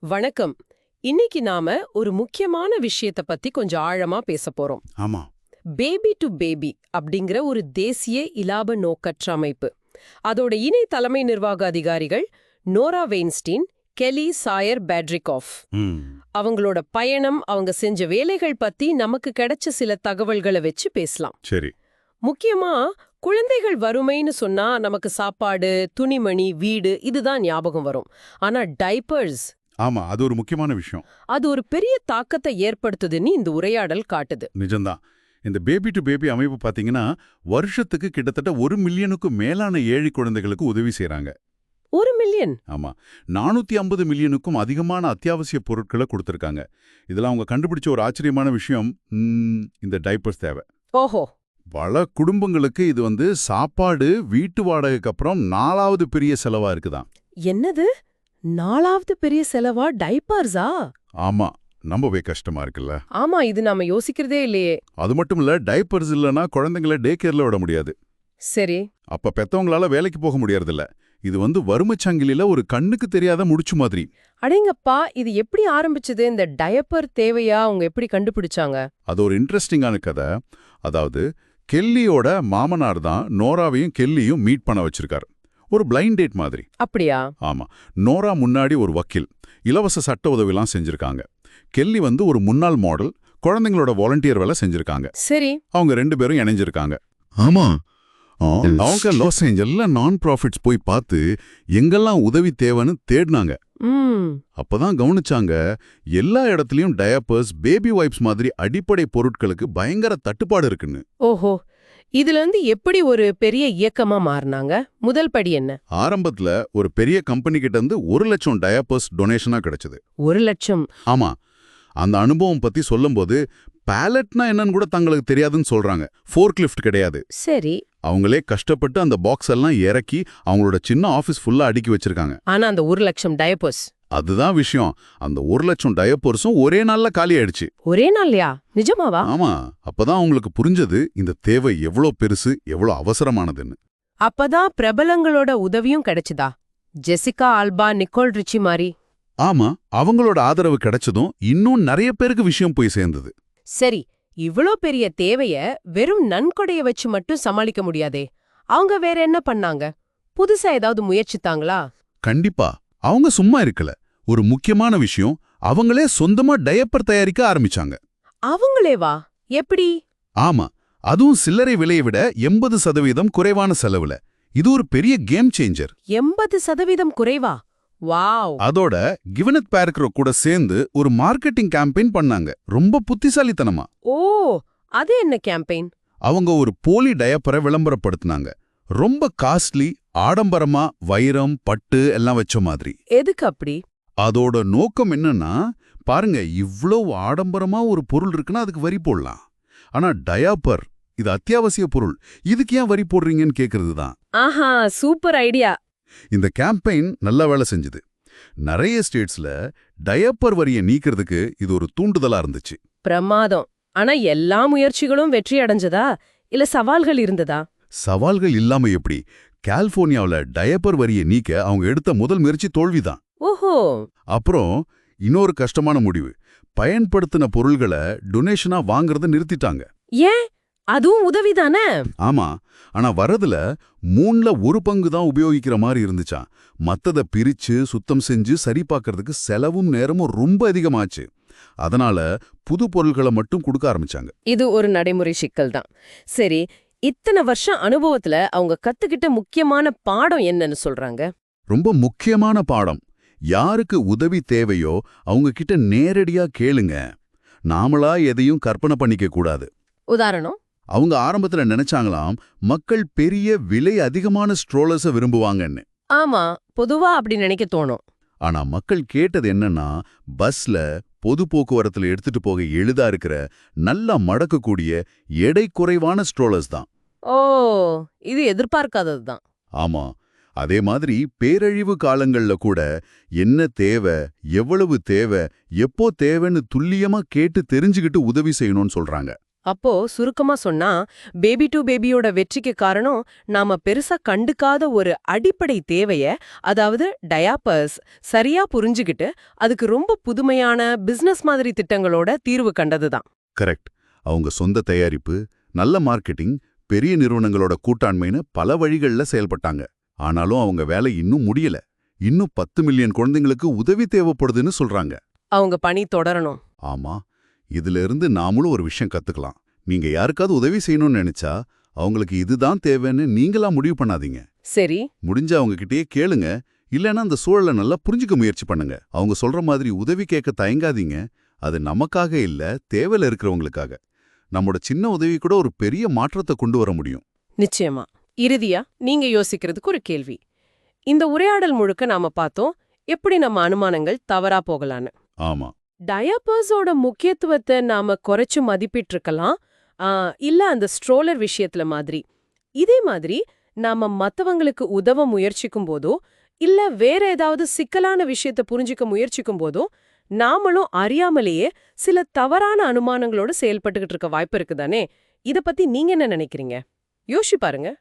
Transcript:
வணக்கம். இன்னைக்கு நாம ஒரு முக்கியமான விஷயத்த பத்தி கொஞ்சம் ஆழமா பேச போறோம். ஆமா. பேபி டு பேபி அப்படிங்கிற ஒரு தேசிய இலாப நோக்கற்ற அமைப்பு. அதோட இணை தலைமை நிர்வாக அதிகாரிகள் Nora Weinstein Kelly Sawyer Patricof. அவங்களோட பயணம் அவங்க செஞ்ச வேலைகள் பத்தி நமக்கு கிடைச்ச சில தகவல்களை வச்சு பேசலாம். சரி. முக்கியமா குழந்தைகள் வறுமைன்னு சொன்னா நமக்கு சாப்பாடு துணிமணி வீடு இதுதான் ஞாபகம் வரும். ஆனா டைப்பர்ஸ் ஆமா அது ஒரு முக்கியமான விஷயம். அது ஒரு பெரிய தாக்கத்தை ஏற்படுத்துதுன்னு இந்த உரையாடல் காட்டுது. நிஜம்தான். இந்த பேபி டு பேபி அமைப்பு பாத்தீங்கன்னா வருஷத்துக்கு கிட்டத்தட்ட ஒரு மில்லியனுக்கும் மேலான ஏழை குழந்தைகளுக்கு உதவி செய்றாங்க. ஒரு மில்லியன்? ஆமா. நானூத்தி ஐம்பது மில்லியனுக்கும் அதிகமான அத்தியாவசிய பொருட்களை கொடுத்திருக்காங்க. இதெல்லாம் அவங்க கண்டுபிடிச்ச ஒரு ஆச்சரியமான விஷயம். இந்த டைப்பர்ஸ் தேவை. ஓஹோ. பல குடும்பங்களுக்கு இது வந்து சாப்பாடு வீட்டு வாடகைக்கு அப்புறம் நாலாவது பெரிய செலவா இருக்குதாம். என்னது? நாலாவது பெரிய செலவா டைப்பர்ஸா? ஆமா நம்பவே கஷ்டமா இருக்குல்ல. ஆமா இது நாம யோசிக்கிறதே இல்லையே. அது மட்டும் இல்ல டைப்பர்ஸ் இல்லனா குழந்தைங்கள டே கேர்ல விட முடியாது. சரி. அப்ப பெத்தவங்களால வேலைக்கு போக முடியறதில்ல. இது வந்து சங்கிலில ஒரு கண்ணுக்கு தெரியாத முடிச்சு மாதிரி. அடேங்கப்பா இது எப்படி ஆரம்பிச்சது? இந்த டயப்பர் தேவையா? அவங்க எப்படி கண்டுபிடிச்சாங்க? அது ஒரு இன்ட்ரெஸ்டிங்கான கதை. அதாவது கெல்லியோட மாமனார் தான் நோராவையும் கெல்லியும் மீட் பண்ண வச்சிருக்காரு. ஒரு பிளைண்ட் டேட் மாதிரி. அப்படியா? ஆமா. நோரா முன்னாடி ஒரு வக்கீல் இலவச சட்ட உதவிலாம் செஞ்சிருக்காங்க. கெல்லி வந்து ஒரு முன்னாள் மாடல் குழந்தைங்களோட வாலண்டியர் வேலை செஞ்சிருக்காங்க. சரி. அவங்க ரெண்டு பேரும் இணைஞ்சிருக்காங்க. ஆமா. அவங்க லாஸ் ஏஞ்சல்ல நான் ப்ராஃபிட்ஸ் போய் பார்த்து எங்கெல்லாம் உதவி தேவைன்னு தேடினாங்க. ம். அப்பதான் கவனிச்சாங்க எல்லா இடத்துலயும் டயப்பர்ஸ் பேபி வைப்ஸ் மாதிரி அடிப்படை பொருட்களுக்கு பயங்கர தட்டுப்பாடு இருக்குன்னு. ஓஹோ. இதுல இருந்து எப்படி ஒரு பெரிய இயக்கமா மாறினாங்க? முதல் படி என்ன? ஆரம்பத்துல ஒரு பெரிய கம்பெனி கிட்ட இருந்து ஒரு லட்சம் டயப்பர்ஸ் டொனேஷனா கிடைச்சது. ஒரு லட்சம். ஆமா. அந்த அனுபவம் பத்தி சொல்லும்போது பேலட்னா என்னன்னு கூட தங்களுக்கு தெரியாதுன்னு சொல்றாங்க. ஃபோர்க் லிஃப்ட் கிடையாது. சரி. அவங்களே கஷ்டப்பட்டு அந்த பாக்ஸ் எல்லாம் இறக்கி அவங்களோட சின்ன ஆபீஸ் ஃபுல்லா அடுக்கி வச்சிருக்காங்க. ஆனா அந்த ஒரு லட்சம் டயப்பர்ஸ். அதுதான் விஷயம். அந்த ஒரு லட்சம் டயப்பர்ஸும் ஒரே நாள்ல காலி ஆயிடுச்சு. ஒரே நாள்லயா? நிஜமாவா? ஆமா. அப்பதான் அவங்களுக்கு புரிஞ்சது இந்த தேவை எவ்வளோ பெருசு எவ்வளோ அவசரமானதுன்னு. அப்பதான் பிரபலங்களோட உதவியும் கிடைச்சுதா? ஜெசிகா ஆல்பா நிக்கோல் ரிச்சி மாதிரி ஆமா. அவங்களோட ஆதரவு கிடைச்சதும் இன்னும் நிறைய பேருக்கு விஷயம் போய் சேர்ந்தது. சரி இவ்ளோ பெரிய தேவைய வெறும் நன்கொடைய வச்சு மட்டும் சமாளிக்க முடியாதே. அவங்க வேற என்ன பண்ணாங்க? புதுசா ஏதாவது முயற்சித்தாங்களா? கண்டிப்பா. அவங்க சும்மா இருக்கல. ஒரு முக்கியமான விஷயம் அவங்களே சொந்தமா டயப்பர் தயாரிக்க ஆரம்பிச்சாங்க. அவங்களே வா எப்படி? ஆமா அதுவும் சில்லறை விலையை விட எண்பது சதவீதம் குறைவான செலவுல. இது ஒரு பெரிய கேம் சேஞ்சர் எண்பது சதவீதம் குறைவா? வாவ். அதோட கிவனத் பேர்க்கரோ கூட சேர்ந்து ஒரு மார்க்கெட்டிங் கேம்பெயின் பண்ணாங்க. ரொம்ப புத்திசாலித்தனமா. ஓ அது என்ன கேம்பெயின் அவங்க ஒரு போலி டயப்பரை விளம்பரப்படுத்தினாங்க. ரொம்ப காஸ்ட்லி ஆடம்பரமா வைரம் பட்டு எல்லாம் வச்ச மாதிரி. எதுக்கு அப்படி? அதோட நோக்கம் என்னன்னா பாருங்க இவ்வளவு ஆடம்பரமா ஒரு பொருள் இருக்குன்னா அதுக்கு வரி போடலாம். ஆனா டயாப்பர் இது அத்தியாவசிய பொருள். இதுக்கு ஏன் வரி போடுறீங்கன்னு கேக்குறது தான். ஆஹா சூப்பர் ஐடியா இந்த கேம்பெயின் நல்ல வேலை செஞ்சுது. நிறைய ஸ்டேட்ஸ்ல டயப்பர் வரியை நீக்கிறதுக்கு இது ஒரு தூண்டுதலா இருந்துச்சு. பிரமாதம். ஆனா எல்லா முயற்சிகளும் வெற்றி அடைஞ்சதா? இல்ல சவால்கள் இருந்ததா? சவால்கள் இல்லாம எப்படி? கலிஃபோர்னியாவுல டயப்பர் வரியை நீக்க அவங்க எடுத்த முதல் முயற்சி தோல்விதான். ஓஹோ! அப்புறம் இன்னொரு கஷ்டமான முடிவு. பயன்படுத்தின பொருள்களை டொனேஷனா வாங்குறத நிறுத்திட்டாங்க. ஏன்? அதுவும் உதவிதானே? ஆமா. ஆனா வரதுல மூணுல ஒரு பங்கு தான் உபயோகிக்கிற மாதிரி இருந்துச்சாம். மத்தத பிரிச்சு சுத்தம் செஞ்சு சரி பார்க்கறதுக்கு செலவும் நேரமும் ரொம்ப அதிகமாச்சு. அதனால புது பொருள்களை மட்டும் கொடுக்க ஆரம்பிச்சாங்க. இது ஒரு நடைமுறை சிக்கல் தான் சரி இத்தனை வருஷம் அனுபவத்துல அவங்க கத்துக்கிட்ட முக்கியமான பாடம் என்னன்னு சொல்றாங்க? ரொம்ப முக்கியமான பாடம். யாருக்கு உதவி தேவையோ அவங்க கிட்ட நேரடியா கேளுங்க. நாமளா எதையும் கற்பனை பண்ணிக்க கூடாது. உதாரணம்? அவங்க ஆரம்பத்துல நினைச்சாங்களாம் மக்கள் பெரிய விலை அதிகமான ஸ்ட்ரோலர்ஸ விரும்புவாங்கன்னு. ஆமா பொதுவா அப்படி நினைக்க தோணும். ஆனா மக்கள் கேட்டது என்னன்னா பஸ்ல பொது போக்குவரத்துல எடுத்துட்டு போக எளிதா இருக்கிற நல்லா மடக்கக்கூடிய எடை குறைவான ஸ்ட்ரோலர்ஸ் தான். ஓ இது எதிர்பார்க்காதது தான். ஆமா அதே மாதிரி பேரழிவு காலங்கள்ல கூட என்ன தேவை எவ்வளவு தேவை எப்போ தேவைன்னு துல்லியமா கேட்டு தெரிஞ்சுக்கிட்டு உதவி செய்யணும்னு சொல்றாங்க. அப்போ சுருக்கமா சொன்னா பேபி டு பேபியோட வெற்றிக்கு காரணம் நாம பெருசா கண்டுக்காத ஒரு அடிப்படை தேவைய அதாவது டயாப்பர்ஸ் சரியா புரிஞ்சுகிட்டு அதுக்கு ரொம்ப புதுமையான பிசினஸ் மாதிரி திட்டங்களோட தீர்வு கண்டதுதான். கரெக்ட் அவங்க சொந்த தயாரிப்பு நல்ல மார்க்கெட்டிங் பெரிய நிறுவனங்களோட கூட்டாண்மைன்னு பல வழிகள்ல செயல்பட்டாங்க. ஆனாலும் அவங்க வேலை இன்னும் முடியல. இன்னும் பத்து மில்லியன் குழந்தைங்களுக்கு உதவி தேவைப்படுதுன்னு சொல்றாங்க. அவங்க பணி தொடரணும். ஆமா. இதுல இருந்து நாமளும் ஒரு விஷயம் கத்துக்கலாம். நீங்க யாருக்காவது உதவி செய்யணும்னு நினைச்சா அவங்களுக்கு இதுதான் தேவைன்னு நீங்களா முடிவு பண்ணாதீங்க. சரி. முடிஞ்ச அவங்க கிட்டயே கேளுங்க. இல்லைன்னா அந்த சூழலை நல்லா புரிஞ்சுக்க முயற்சி பண்ணுங்க. அவங்க சொல்ற மாதிரி உதவி கேட்க தயங்காதீங்க. அது நமக்காக இல்ல தேவையில இருக்கிறவங்களுக்காக. நம்மோட சின்ன உதவி கூட ஒரு பெரிய மாற்றத்தை கொண்டு வர முடியும். நிச்சயமா. இறுதியா நீங்க யோசிக்கிறதுக்கு ஒரு கேள்வி. இந்த உரையாடல் முழுக்க நாம பார்த்தோம் எப்படி நம்ம அனுமானங்கள் தவறா போகலான்னு. ஆமா. டயாபர்ஸோட முக்கியத்துவத்தை நாம குறைச்சு மதிப்பிட்டிருக்கலாம். ஆ, இல்ல அந்த ஸ்ட்ரோலர் விஷயத்துல மாதிரி. இதே மாதிரி நாம மத்தவங்களுக்கு உதவ முயற்சிக்கும் போதோ இல்ல வேற ஏதாவது சிக்கலான விஷயத்த புரிஞ்சுக்க முயற்சிக்கும் போதோ நாமளும் அறியாமலேயே சில தவறான அனுமானங்களோட செயல்பட்டுக்கிட்டு இருக்க வாய்ப்பு இருக்குதானே? இத பத்தி நீங்க என்ன நினைக்கிறீங்க? யோசிச்சு பாருங்க.